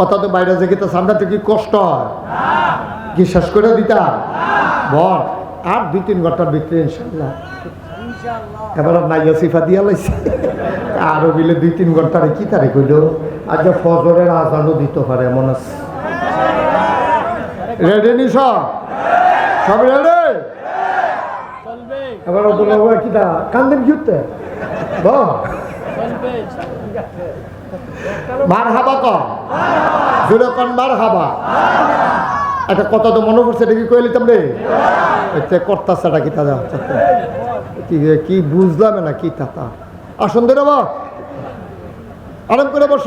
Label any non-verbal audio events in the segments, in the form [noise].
কথা তো বাইরে থেকে তো সামনে কি কষ্ট হয়? কি শেষ করে দিতা? বল আর দুই তিন ঘণ্টার ভিতরে ইনশাল্লাহ এবার নাইয়া সিফা দিয়া লাইছে। আরও বিলে দুই তিন ঘণ্টার কি তারিখ কইল? আজ ফজরের আজানও দিতে পারে এমন আছে। রেডি নিস সব রেডি এবার বলব কিটা কান্দেন ঘুরতে বল। মার হাবা কম জোরে কন মার হাবা একটা কথা তো মনে পড়ছে, এটা কি কয়ে লিতাম রে? কর্তাছে এটা কি তাজা কি বুঝলাম না, কি তাতা আসুন ধরে বা আরাম করে বস।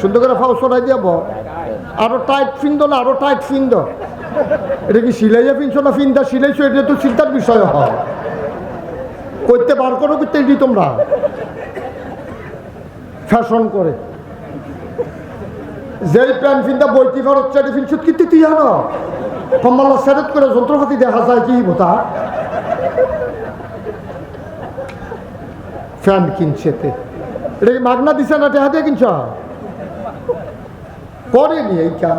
সুন্দর করে ফাউ সরাই দিয়াব আরও টাইট ফিন্দ না, আরও টাইট ফিন্দ। এটা কি সিলাইয়া ফিনছো না ফিন্দা সিলাইছো? এটা তো চিন্তার বিষয় হয়। করতে বার করো করতে তোমরা। ফ্যাশন করে। যেই প্যান্ট ফিনটা বইটি ফেরত চাটি ফিনছুত কিন্তু তুই জানো? কম্মাল্লা সেরেট করে যন্ত্রপাতি দেখা যায় কি বোতা ফ্যান কিনছেতে এটা কি মাগনা দিছে না টেহা দিয়ে কিনছ? করেনি এই কাম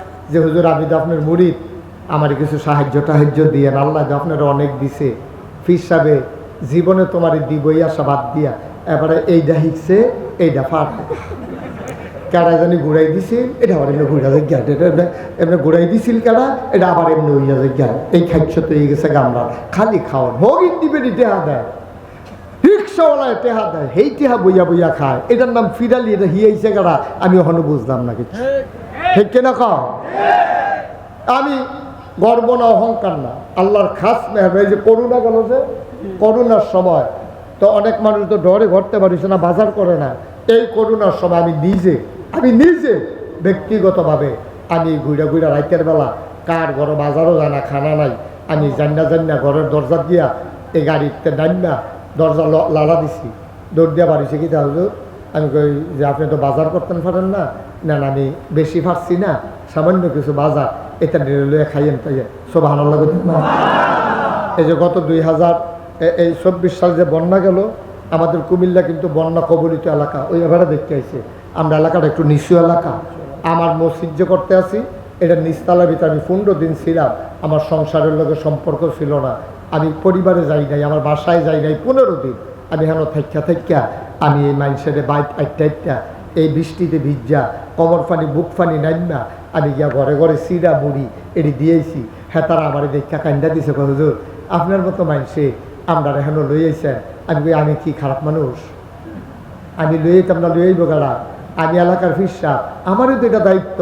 যে হুজুর, আমি তো আপনার মুরিদ। আমার কিছু সাহায্য টাহায্য দিয়েন, আল্লাহ তো আপনার অনেক দিছে। ফির সাবে জীবনে তোমার দিবই আসা বাদ দিয়া। এবারে এইটা হিকছে এইটা ফার কেডা জানি ঘুরাই দিছিল, এটা আবার এমনি ঘুরা যায় জ্ঞান এটা এমনি ঘুরাই দিছিল কেডা, এটা আবার এমনি হইয়া যায় এই খাদ্য তো হয়ে গেছে গামলা। খালি খাওয়ান ভোগিন দিবে টেহা দেয়। রিক্সাওয়ালায় টেহা দেয়। হেই টেহা বইয়া বইয়া খায়। এটার নাম ফিরালি, এটা হিয়াইছে কারা আমি ওখানে বুঝলাম না কিছু। ঠিক কিনা খাও আমি গর্ব না, অহংকার না। আল্লাহর খাস মেহর এই যে করোনা গেল যে করোনার সময়। তো অনেক মানুষ তো ডরে ঘরতে পারিস না বাজার করে না। এই করোনার সময় আমি নিজে আমি নিজে ব্যক্তিগতভাবে আমি ঘুরে ঘুরে রাইতের বেলা কার ঘরে বাজারও জানা খানা নাই। আমি জান্না জান্না ঘরের দরজা দিয়া এই গাড়িতে নাইনা দরজা লালা দিছি। দৌড় দিয়া বাড়িছে কি তাহলে আমি কই যে, আপনি তো বাজার করতেন পারেন না। না না, আমি বেশি পারছি না, সামান্য কিছু বাজার এটা নিয়ে খাইয়েন তাইয়েন সব লাগে এই যে গত দুই হাজার এই চব্বিশ সাল যে বন্যা গেল, আমাদের কুমিল্লা কিন্তু বন্যা কবলিত এলাকা, ওই এবারে দেখতে আইছে। আমরা এলাকাটা একটু নিচু এলাকা। আমার মসজিদ যে করতে আসি এটা নিচতলার ভিতরে আমি পনেরো দিন ছিলাম। আমার সংসারের লোকের সম্পর্ক ছিল না। আমি পরিবারে যাই নাই, আমার বাসায় যাই নাই পনেরো দিন। আমি হেন থাইকা থাইকা আমি এই মাইন্ডসেটে বাইক আইটা আইটা এই বৃষ্টিতে ভিজা কমর ফানি বুক ফানি না আমি গিয়া ঘরে ঘরে সিরা মুড়ি এটি দিয়েছি। হ্যাঁ তারা আমার দেখা কান্দা দিছে হুজুর আপনার মতো মাইনসে আমরা এখন লই আইছেন। আমি আমি কি খারাপ মানুষ? আমি লই আইতাম না লই গাড়া আমি এলাকার ফিরসা আমারও তো এটা দায়িত্ব।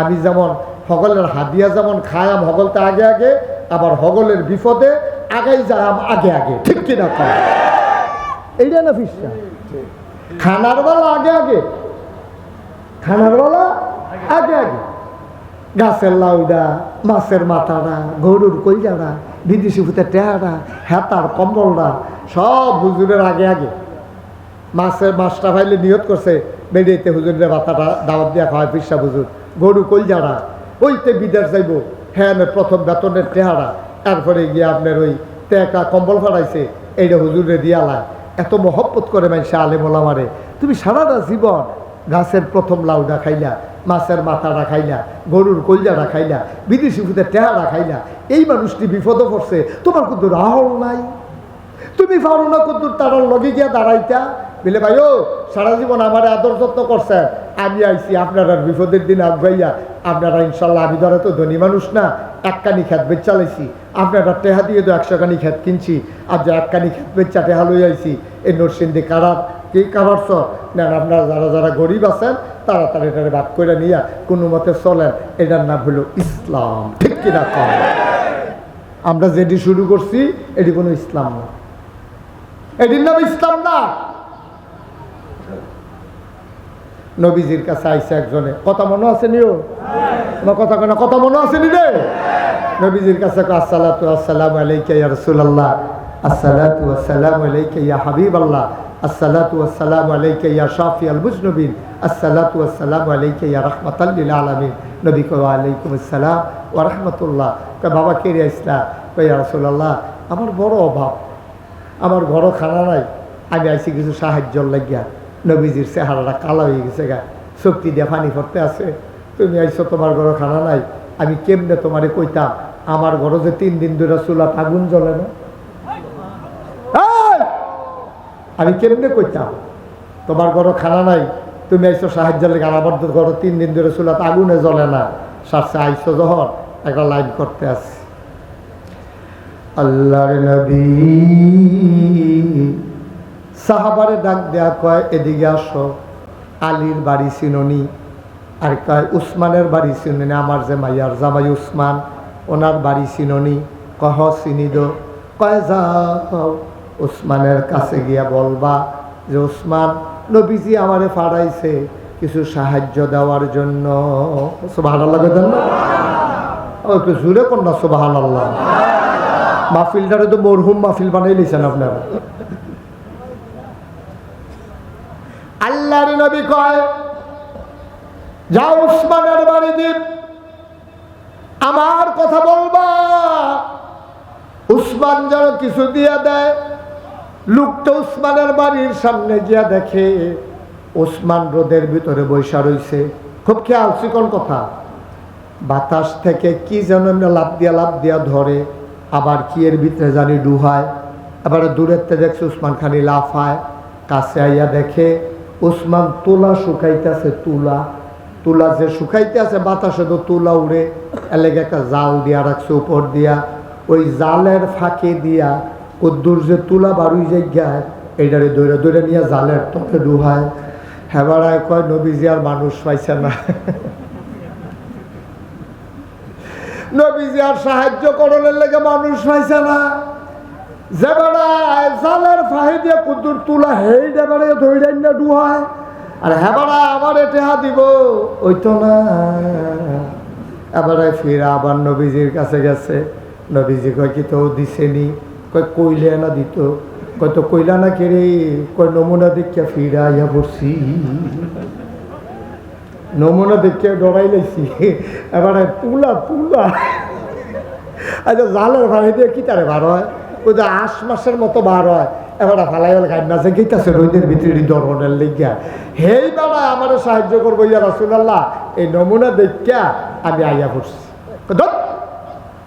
আমি যেমন হগলের হাদিয়া যেমন খায়াম হগলতে আগে আগে আবার হগলের বিপদে আগাই যাম আগে আগে। ঠিক কিনা এইটা না ফিরসা খানার বেলা আগে আগে খানার বেলা আগে আগে। গাছের লাউডা, মাছের মাথাটা গরুর কইজাড়া বিদেশি ফুতে টেহারা হেতার কম্বলটা সব হুজুরের আগে আগে। মাছের মাছটা ফাইলে নিয়ত করছে বেরিয়েতে হুজুরের মাথাটা দাওয়াত দিয়া খাওয়ায় পিসা হুজুর। গরু কইজাড়া ওইতে বিদেশ যাইব হ্যাঁ প্রথম বেতনের টেহারা তারপরে গিয়ে আপনার ওই টেকা কম্বল ফাড়াইছে এইটা হুজুরে দিয়ালা এত মহব্বত করে মাইসে আলেমোলা মারে তুমি সারাটা জীবন গাছের প্রথম লাউডা খাইলা, মাছের মাথাটা খাইলা, গরুর কলজাটা খাইলা, বিদেশি ফুতে টেহারা খাইলা, এই মানুষটি বিপদে পড়ছে। তোমার কিন্তু রাহল নাই। তুমি পারো না কত তারার লগে গিয়া দাঁড়াইতা। বলে, ভাই ও, সারা জীবন আমার আদর যত্ন করছেন আমি আইছি আপনারা বিপদের দিন আগাইয়া আপনারা ইনশাল্লাহ, আমি ধরে তো ধনী মানুষ না। এককানি খেত বেচ চালাইছি আপনারা টেহা দিয়ে তো একশো কানি খেত কিনছি। আর যে এককানি খেত বেচা টেহা লই আইছি এই নরসিংদী কারার কি কারার সর না আপনারা যারা যারা গরিব আছেন, তারা তারা এটারে ভাগ করে নিয়া কোনো মতে চলেন। এটার নাম হলো ইসলাম। ঠিক কিনা? কম আমরা যেটি শুরু করছি, এটি কোনো ইসলাম না। এটির নাম ইসলাম না। নবীজির কাছে আইসে একজনে, কথা মনে আছে নিও? আমার কথা কেন কথা মনে আছে নি রে? নবীজির কাছে আসসালাতু আসসালামু আলাইকা ইয়া রাসূলুল্লাহ। আসসালাতু আসসালামু আলাইকা ইয়া হাবিবাল্লাহ। আসসালাতু আসসালামু আলাইকা ইয়া শাফিয়াল মুজনুবিন। আসসালাতু আসসালামু আলাইকা ইয়া রাহমাতাল লিল আলামিন। নবী ওয়া আলাইকুম আসসালাম ওয়া রাহমাতুল্লাহ। বাবা কে রে ইসলা কয়, ইয়া আমার বড় অভাব। আমার ঘরও খানা নাই। আমি আইসি কিছু সাহায্য লাগিয়া। নবীজির চেহারাটা কালো হয়ে গেছে গা। শক্তি দিয়ে পানি পড়তে আছে। তুমি আইসো তোমার ঘরও খানা নাই। আমি কেমনে তোমারে কইতাম? আমার ঘরে যে তিন দিন ধরে চুলাত আগুন জ্বলে না এই! আমি কেমনে কইতাম? তোমার ঘরও খানা নাই, তুমি আইসো সাহায্য লেগে, আমার ঘর তিন দিন ধরে চুলাত আগুনে জ্বলে না। সারসে আইসো যখন, একটা লাইন করতে আছে আল্লাহর নবী সাহাবারে ডাক দেয়া কয়, এদিকে আসো। আলীর বাড়ি চিননি, আর কয়, উসমানের বাড়ি চিননি, আমার যে মাইয়ার জামাই উসমান, ওনার বাড়ি চিননি। কহ, চিনি দো কয়, যাও। উসমানের কাছে গিয়া বলবা যে, উসমান, নবীজি আমারে ফাড়াইছে কিছু সাহায্য দেওয়ার জন্য। জুড়ে কন্যা আল্লাহ মাহফিলটারে তো মরহুম মাহফিল নবী কয়, যাও উসমানের বাড়ি দ্বীপ, আমার কথা বলবা। উসমান যেন কিছু দিয়া দেয় লোকটা উসমানের বাড়ির সামনে গিয়া দেখে ওসমান রোদের ভিতরে বৈশা রইছে। খুব খেয়াল, চিকন কথা। বাতাস থেকে কি যেন এমনি লাভ দিয়া লাভ দিয়া ধরে। আবার কি এর ভিতরে জানি ডুহায়। এবারে দূরের থেকে দেখছে উসমান খানি লাফায়। কাছে আইয়া দেখে উসমান তুলা শুকাইতেছে, তুলা। তুলা যে শুকাইতে আছে বাতাসে তো তুলা উড়ে। এলেগে একটা জাল দিয়া রাখছে উপর দিয়া। ওই জালের ফাঁকে দিয়া কদ্দুর যে তুলা বারুই জায়গায় এইটারে দৌড়ে দৌড়ে নিয়ে জালের তোকে ডুহায়। হেবারায় কয় নবীজি আর মানুষ পাইছে না। [laughs] নবীজি আর সাহায্য করণের লেগে মানুষ পাইছে না। যে বেড়ায় জালের ফাহি দিয়ে কুদ্দুর তুলা হেই ডেবারে ধৈরাই না ডুহায়। আর হেবারা আমার টেহা দিব, ওই তো না। এবারে ফিরে আবার নবীজির কাছে গেছে। নবীজি কয় কি, তো দিছেনি কয় কইলে না দিত, কয় তো কইলা না কেড়ে কয় নমুনা দেখিয়া ফিরা ইয়া বসি নমুনা দেখিয়া ডরাই লাইছি। এবারে তুলা তুলা আচ্ছা জালের ভাড়ি দিয়ে কি তারে বার হয়? ওই যে আশ মাসের মতো বার হয়। এবারে ফালাই হল গাইড মাসে গেইতাছে রোদের ভিতরে দরনের লেগিয়া। হেই বাবা আমারও সাহায্য করব ইয়া রাসুলাল্লাহ। এই নমুনা দেখিয়া আমি আইয়া পড়ছি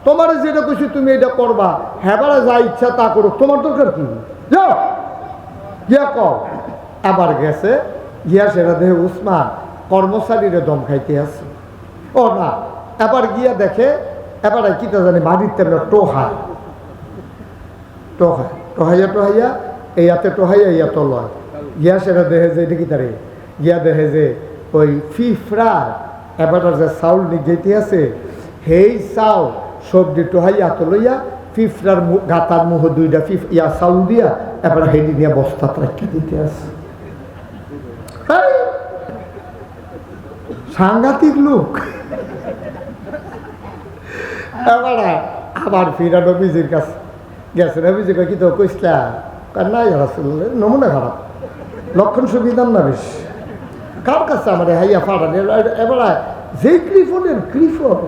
তোমার যেটা কইছি তুমি এটা করবা। হেবারে যা ইচ্ছা তা করো। তোমার দরকার কি? আবার গেছে। গিয়া সেটা দেখে উসমান কর্মচারীরে দম খাইতে আছে ও না, এবার গিয়া দেখে, এবার কি তো জানি বাড়ির তেমন টোহা। টোহায় টোহাইয়া টোহাইয়া, এই হাতে টোহাইয়া ইয়া তো লয় গিয়া সেটা দেখে যে, এটা কি তারে? গিয়া দেখে যে, ওই ফিফরা, এবার যে চাউল নিগেতে আছে, সেই চাউল সবজি টোহাইয়া তো লইয়া ফিফরার গাতার মুহ দুইটা ফিফ ইয়া চাউল দিয়া এবার হেডি নিয়ে বস্তাত রাখতে দিতে আছে। সাংঘাতিক লোক। এবারে আবার ফিরা নবীজির কাছে গেছে নবীজি কি তো কইসলা? কার নাই নমুনা খারাপ। লক্ষণ সুবিধার না বেশ। কার কাছে আমার হাইয়া ফাড়ান এবারে যে ক্রিফনের ক্রিফন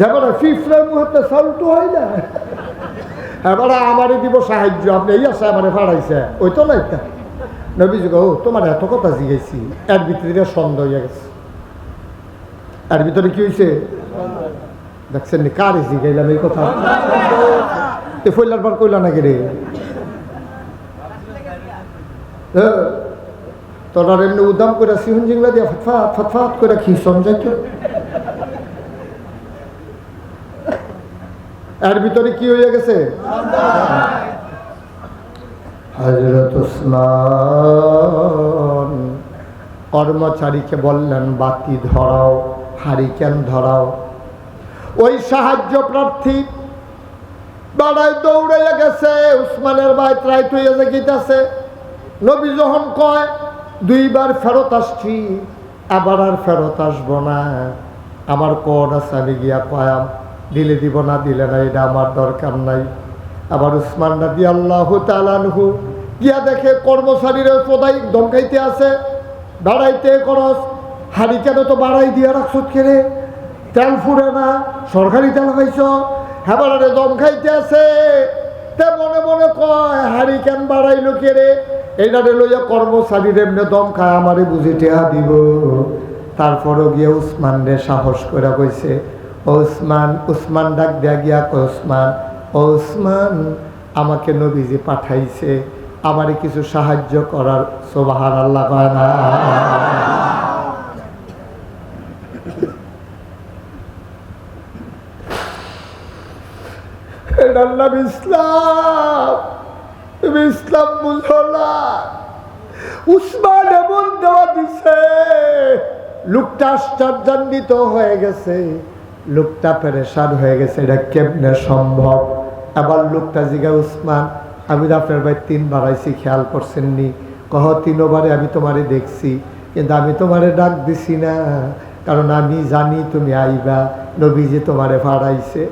যেমন ফিফরার মুহূর্তে সাউন্ড হয় না। এবারে আমারে দিব সাহায্য, আপনি এই আছে আমারে ফাড়াইছে। ওই তো না একটা নবীজি কো তোমার এত কথা জিজ্ঞাসি এর ভিতরে সন্দেহ হয়ে গেছে। এর ভিতরে কি হয়েছে দেখছেন কার জিগাইলাম এই কথা? এ ফইলার বার কইলা নাকি রে? তোরা এমনি উদাম করে সিহন জিংলা দিয়া ফটফাট ফটফাট করে খিসন যাইত। এর ভিতরে কি হয়ে গেছে? হজরত উসমান, কর্মচারীকে বললেন, বাতি ধরাও, হারিকেন ধরাও। ওই সাহায্য প্রার্থী বাড়াই দৌড়াইয়া গেছে, উসমানের বাইত রাইত হইয়া যে গীতাছে নবী যখন কয়, দুইবার ফেরত আসছি আবার আর ফেরত আসব না, আমার কোন আছে আমি গিয়া কয়াম দিলে দিব না, দিলে না, এটা আমার দরকার নাই। আবার উসমান রাদি আল্লাহ তালানহু গিয়া দেখে কর্মচারীরা সদাই দমকাইতে আছে, দাঁড়াইতে করস হাড়ি কেন তো বাড়াই দিয়া রাখছত কেরে তেল ফুরে না, সরকারি তেল খাইছ? হেবারে দম খাইতে আছে। তে মনে মনে কয়, হাড়ি কেন বাড়াইলো কেরে এইটারে লইয়া কর্মচারীর এমনি দম খায়, আমারে বুঝি টেহা দিব। তারপরও গিয়ে উসমান রে সাহস করে কইছে ও উসমান ডাক দেয়া গিয়া কয় উসমান ও উসমান আমাকে নবীজি পাঠাইছে। আমারে কিছু সাহায্য করার সোবাহার আল্লাহ লোকটা আশ্চর্যান্বিত হয়ে গেছে। লোকটা পেরেশান হয়ে গেছে, এটা কেমনে সম্ভব? আবার লোকটা জিগা, উসমান, আমি তো আপনার ভাই তিনবার আইসি খেয়াল করছেননি। কহ, তিনবারে আমি তোমারে দেখছি, কিন্তু আমি তোমারে ডাক দিছি না। কারণ আমি জানি তুমি আইবা নবী যে তোমারে ভাড়াইছে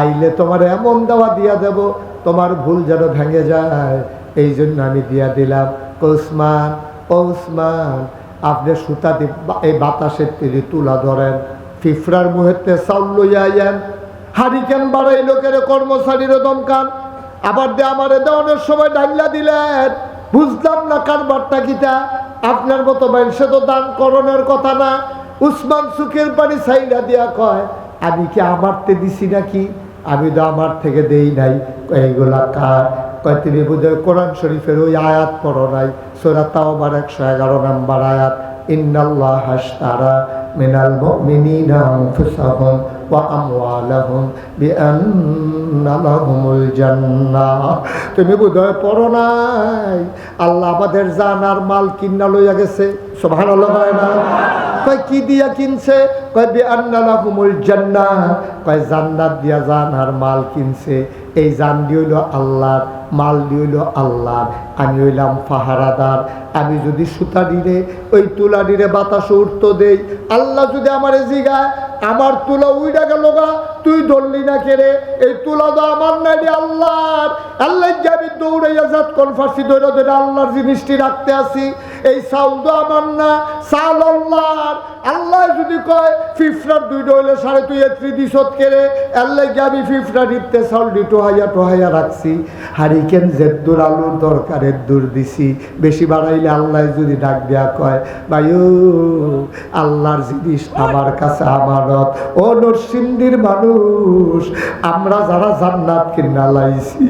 আইলে তোমার এমন দেওয়া দিয়া দেব, তোমার ভুল যেন ভেঙে যায়। এই জন্য আমি দিয়া দিলাম ওসমান ওসমান আপনি সুতা দিয়ে এই বাতাসের তিনি তুলা ধরেন। ফিফরার মুহূর্তে চাউল লইয়া আইয়েন। হারিকেন বাড়াই লোকের কর্মচারীর দমকান। আবার দে আমারে দেওয়ানোর সময় ডাইলা দিলেন। বুঝলাম না কারবারটা কিটা। আপনার মতো মানুষে তো দান করণের কথা না। উসমান সুখের পানি সাইডা দিয়া কয়, আমি কি আমারতে দিছি নাকি? আমি তো আমার থেকে দেই নাই। এইগুলা কার? কয় তিনি বোধহয় কোরআন শরীফের ওই আয়াত পড়ো নাই। সোরা তাও একশো এগারো নাম্বার আয়াত, ইন্নাল্লাহ হাসতারা মিনাল المؤمنين أنفسهم وأموالهم بأن لهم الجنة তুমি বোধহয় পড়ো নাই? আল্লাহ আমাদের জান আর মাল কিনা লইয়া গেছে। সুবহানাল্লাহ হয় না? কয়, কি দিয়া কিনছে? কয়, বিআন্না লাহুমুল জান্নাহ। কয়, জান্নাত দিয়া জান আর মাল কিনছে। এই জান দিয়ে হইল আল্লাহর, মাল দিয়ে হইল আল্লাহর। আমি হইলাম ফাহারাদার আমি যদি সুতা দিলে, ওই তুলা দিলে বাতাস উঠতো দেই। আল্লাহ যদি আমারে জিগায়, আমার তুলা উইডা গেল গা, তুই ধরলি না কেড়ে এই তুলা তো আমার নাই রে আল্লাহর। আল্লাহ যাবি দৌড়াইয়া জাত কোন ফার্সি ধরে ধরে আল্লাহর জিনিসটি রাখতে আসি। এই চাউল তো আমার না, চাল আল্লাহর। আল্লাহ যদি কয় ফিফরার দুই ডইলে সাড়ে তুই এত্রি দিশত কেড়ে আল্লাহ যাবি ফিফরা দিতে চাউল দি টোহাইয়া টোহাইয়া রাখছি। হারিকেন জেদ্দুর আলুর দরকারের দূর দিছি। বেশি বাড়াইলে আল্লাহ যদি ডাক কয় আল্লাহর জিনিস আমার কাছে ও নরসিংদীর মানুষ, আমরা যারা জান্নাত কিনা লাইছি,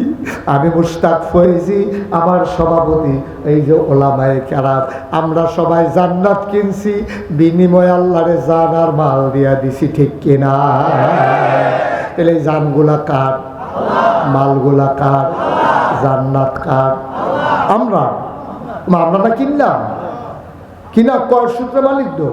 আমি মুস্তাক ফয়েজি আমার সভাপতি, এই যে ওলামায়ে কেরাম আমরা সবাই জান্নাত কিনছি, বিনিময়ে আল্লাহরে জান আর মাল দিয়া দিছি, ঠিক কিনা? তাহলে জানগুলা কার মালগুলা কার জান্নাত কার আমরা আমরা না কিনলাম? কিনা কয় সূত্রে মালিক তো?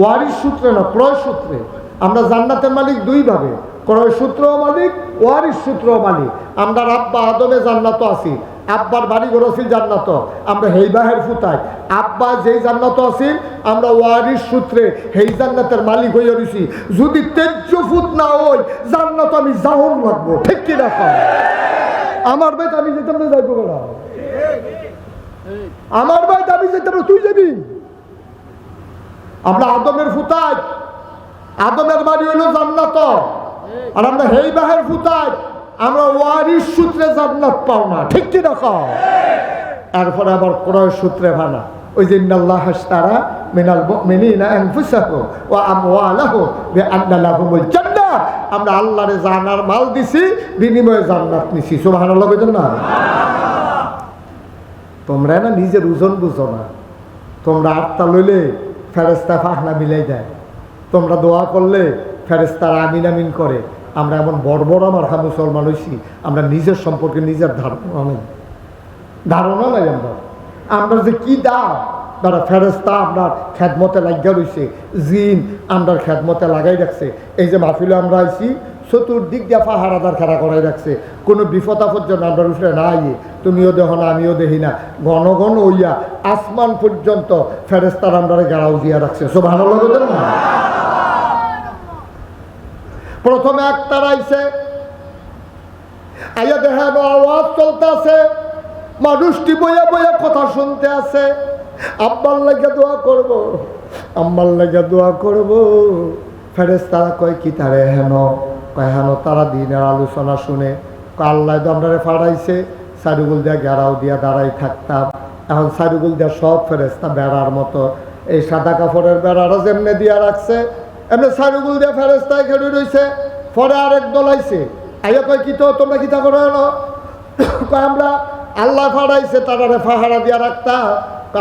ওয়ারিশ সূত্রে না ক্রয় সূত্রে? আমরা জান্নাতের মালিক দুইভাবে। ক্রয় সূত্রও মালিক, ওয়ারিশ সূত্রও মালিক। আমরা আব্বা আদমে জান্নাত আছি। আব্বার বাড়ি ঘর আছিল জান্নাত। আমরা হেইবাহের ফুতাই আব্বা যেই জান্নাত আছিল, আমরা ওয়ারিশ সূত্রে হেই জান্নাতের মালিক হইয়া রইছি। যদি তেজ্য ফুত না ওই জান্নাত আমি জাহন লাগবো। ঠিক কি না আমার বেট আমি যেতাম না, যাইবো না আমার বাড়িতে আমি যেতে পারব তুই যাবি? আমরা আদমের ফুতাই আদমের বাড়ি হইল জান্নাত। আর আমরা হেই বাহের ফুতাই আমরা ওয়ারিশ সূত্রে জান্নাত পাও না, ঠিক কি দেখো এরপরে আবার ক্রয় সূত্রে ভানা ওই যে ইন্নাল্লাহ হাসতারা মিনাল মুমিনিনা আনফুসাহুম ওয়া আমওয়ালাহুম বিআন্না লাহুমুল জান্নাহ আমরা আল্লাহরে জানার মাল দিছি, বিনিময়ে জান্নাত নিছি। সুবহানাল্লাহ কইতেন না? তোমরা না নিজের ওজন বুঝো না। তোমরা আটটা লইলে ফেরেস্তা ফাহনা মিলাই দেয়। তোমরা দোয়া করলে ফেরেস্তার আমিন আমিন করে। আমরা এমন বড় আমার মুসলমান হইছি, আমরা নিজের সম্পর্কে নিজের ধারণা নেই। ধারণা নাই আমরা। আমরা যে কি দাও তারা ফেরেস্তা আপনার খেদমতে লাগিয়া রয়েছে জিন আমরা খেদমতে লাগাই রাখছে। এই যে মাহফিলে আমরা আইছি, চতুর্দিক দিয়ে পাহারাদার খাড়া করাই রাখছে। কোনো বিপদ আপদ যেন আমরা উঠলে না আইয়ে তুমিও দেখো না, আমিও দেখি না। ঘন ঘন হইয়া আসমান পর্যন্ত ফেরেস্তার আমরা গেড়াও দিয়া রাখছে। সব ভালো লাগে না? প্রথমে এক তারাইছে আইয়া আওয়াজ চলতে আছে মানুষটি বইয়া কথা শুনতে আছে। আব্বার লাগে দোয়া করব লাগে দোয়া করব। ফেরেস তারা কয়, কি তারে হেন? কয়, হেন তারা দিনের আলোচনা শুনে। আল্লাহ তো ফাড়াইছে সারুগুল দিয়া গেরাও দিয়া দাঁড়াই থাকতাম। এখন সারুগুল দিয়া সব ফেরেস্তা বেড়ার মতো। এই সাদা কাপড়ের বেড়াটা যেমনি দিয়া রাখছে এমনি সারুগুল দিয়া ফেরেস্তায় খেলে রয়েছে পরে আরেক দলাইছে আইয়া কয়, কি তো, তোমরা কিতা করে এলো? [coughs] আমরা আল্লাহ ফাড়াইছে, তারারে ফাহারা দিয়া রাখতাম।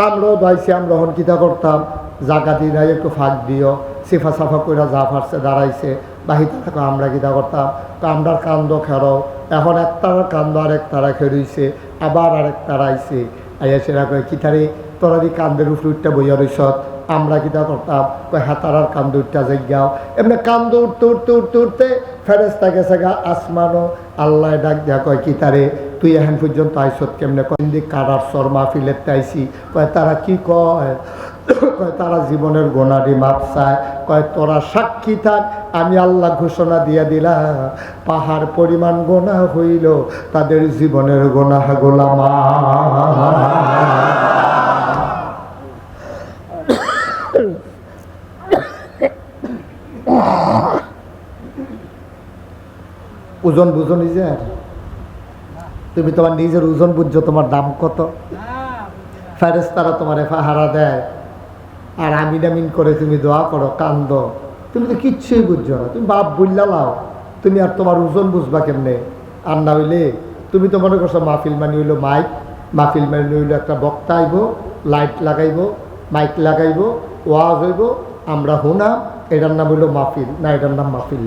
আমরাও দাইছি আমরা হন কিতা করতাম? জাগা দিয়ে একটু ফাঁক দিও। সিফা সাফা কইরা যা ফারছে, দাঁড়াইছে। বাহিতে থাকো আমরা কিতা করতাম? কয়, আমরার কান্দ খেরো এখন এক তারার কান্দ আরেক তারা খেরইছে আবার আরেক তারা আইছে। আইয়া সেরা কয় কিতারে তোরা? দি কান্দের উপরে উঠতে বইয়া রইস আমরা কিতা করতাম কয় হাতারার কান্দ উঠতে যাইগাও এমনি কান্দ উঠতে উঠতে উঠতে উঠতে ফেরেস্তা গেছে গা আসমানো আল্লাহ ডাক দেয়া কয়, কি তারে, তুই এখন পর্যন্ত আইসত কেমনে? কন্দি কারার সর মাহফিলের আইসি কয়, তারা কি কয়? [coughs] কয়, তারা জীবনের গোনারি মাপ চায় কয়, তোরা সাক্ষী থাক, আমি আল্লাহ ঘোষণা দিয়ে দিলাম। পাহাড় পরিমাণ গোনা হইল, তাদের জীবনের গোনা গোলামা। ওজন বুঝো নিজের তুমি তোমার নিজের ওজন বুঝছ, তোমার দাম কত? ফেরেস তারা তোমার হারা দেয়। আর আমিন আমিন করে তুমি দোয়া করো, কান্দ। তুমি তো কিচ্ছুই বুঝছ না। তুমি বাপ বুঝলা লাও। তুমি আর তোমার ওজন বুঝবা কেমনে? আর না হইলে তুমি তো মনে করছ মাহফিল মানি হইল মাইক। মাহফিল মানি হইল একটা বক্তা আইব, লাইট লাগাইব, মাইক লাগাইব, ওয়াজ হইব, আমরা হুনাম। এটার নাম হইল মাহফিল। না, এটার নাম মাহফিল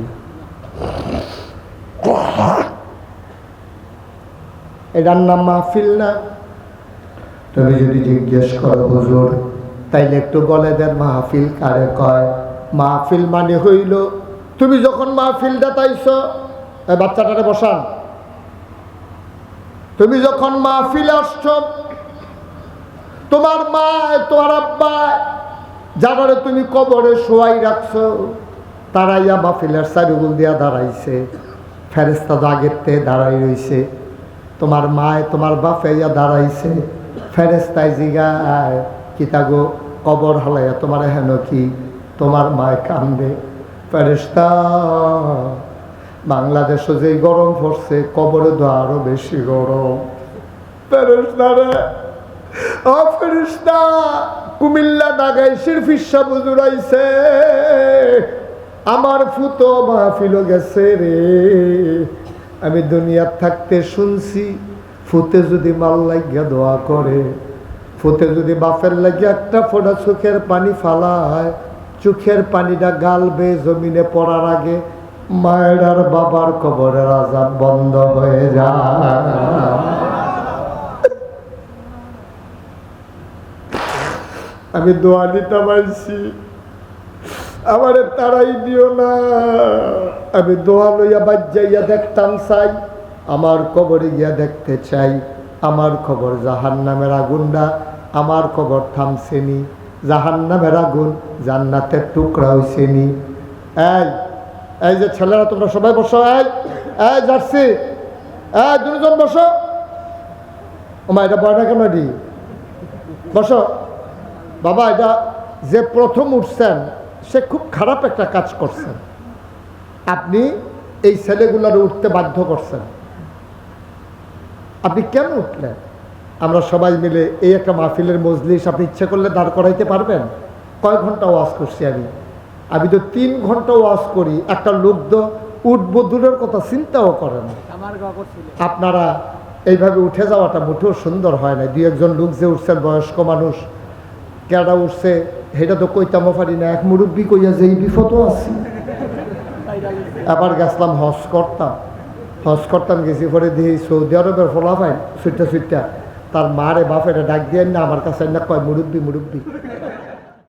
এটার নাম মাহফিল না? তুমি যদি জিজ্ঞেস করো হুজুর। তাইলে একটু বলে দেন মাহফিল কারে কয়? মাহফিল মানে হইল তুমি যখন মাহফিলটা তাইছ বাচ্চাটারে বসান। তুমি যখন মাহফিল আসছ তোমার মা তোমার আব্বা যাবারে তুমি কবরে শোয়াই রাখছ তারাইয়া মাহফিলের চারিগুল দিয়া দাঁড়াইছে। ফেরেস্তা তো আগের দাঁড়াই রইছে। তোমার মায় তোমার বাপে ইয়া দাঁড়াইছে। ফেরেস্তায় জিগায় কিতাগো কবর হালাইয়া তোমার হেন কি? তোমার মায় কান্দে। ফেরেস্তা বাংলাদেশও যে গরম পড়ছে, কবরে তো আরও বেশি গরম। ফেরেস্তা কুমিল্লা নাগাই শিরফিসা বুজুরাইছে আমার ফুতো মাহফিল গেছে রে। আমি দুনিয়ার থাকতে শুনছি ফুতে যদি মাল লাগিয়া দোয়া করে ফুতে যদি বাপের লাগিয়া একটা ফোটা চোখের পানি ফালায়, চোখের পানিটা গালবে জমিনে পড়ার আগে মায়ের আর বাবার কবরের আজাব বন্ধ হয়ে যায়। আমি দোয়া দিতে পারছি। আমারে তারাই দিও না। আমি দোয়া লইয়া বাজ্যাইয়া দেখতাম চাই, আমার কবরে গিয়া দেখতে চাই। আমার খবর জাহান নামের আগুনটা আমার খবর থামছেনি জাহান নামের আগুন জান্নাতের টুকরা হয়েছেনি এই এই যে ছেলেরা, তোমরা সবাই বসো, এই এই, যাচ্ছি। এই, দুজন বসো। ওমা এটা বয় না কেন দি বসো। বাবা, এটা যে প্রথম উঠছেন সে খুব খারাপ একটা কাজ করছেন। আপনি এই ছেলেগুলোর উঠতে বাধ্য করছেন। আপনি কেন উঠলেন? আমরা সবাই মিলে এই একটা মাহফিলের মজলিস আপনি ইচ্ছে করলে দাঁড় করাইতে পারবেন? কয় ঘণ্টা ওয়াজ করছি আমি? আমি তো তিন ঘণ্টা ওয়াজ করি। একটা লোক তো উঠবো দূরের কথা চিন্তাও করে না। আপনারা এইভাবে উঠে যাওয়াটা মোটেও সুন্দর হয় না দু একজন লোক যে উঠছেন বয়স্ক মানুষ কেডা উঠছে সেটা তো কইতাম পারি না, এক মুরব্বী কইয়া যে এই বিপদও আছে। আবার গেছিলাম হজ করতাম। হজ করতাম, গেছি পরে দিয়ে সৌদি আরবের ফলা পাই সুইটা সুইটা তার মারে, বাপেরে ডাক দিয়ে না আমার কাছে না কয়, মুরব্বী মুরব্বী।